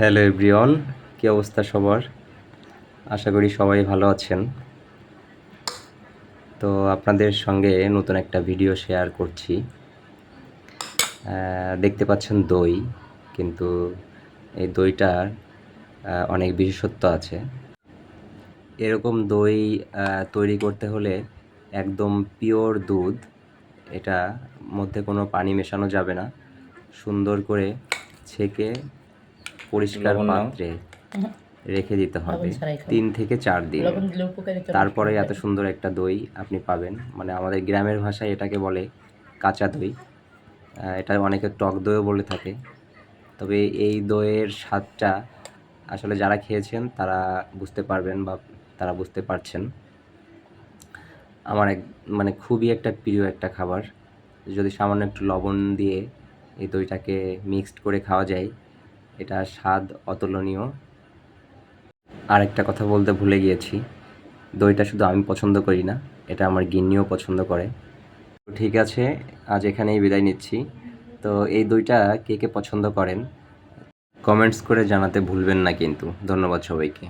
Hello everyone, কী অবস্থা সবার? আশা করি সবাই ভালো আছেন। তো আপনাদের সঙ্গে নতুন একটা ভিডিও শেয়ার করছি। দেখতে পাচ্ছেন দই, কিন্তু এই দইটার অনেক বিশেষত্ব আছে। এরকম দই তৈরি করতে হলে একদম পিওর দুধ, এটা মধ্যে কোনো পানি মেশানো যাবে না। সুন্দর করে ছেঁকে পরিষ্কার পাত্রে রেখে দিতে হবে। তিন থেকে চার দিন। তারপরে এত সুন্দর একটা দই আপনি পাবেন। মানে আমাদের গ্রামের ভাষায় এটাকে বলে কাঁচা দই। এটা অনেকে টক দইও বলে থাকে। তবে এই দইয়ের স্বাদটা আসলে যারা খেয়েছেন তারা বুঝতে পারবেন বা তারা বুঝতে পারছেন। আমার এক মানে খুবই একটা প্রিয় একটা খাবার। যদি সামান্য একটু লবণ দিয়ে এই দইটাকে মিক্সড করে খাওয়া যায় এটা স্বাদ অতুলনীয়। আর একটা কথা বলতে ভুলে গিয়েছি। দইটা শুধু আমি পছন্দ করি না, এটা আমার গিন্নিও পছন্দ করে। তো ঠিক আছে, আজ এখানেই বিদায় নিচ্ছি। তো এই দইটা কে কে পছন্দ করেন, কমেন্টস করে জানাতে ভুলবেন না কিন্তু। ধন্যবাদ সবাইকে।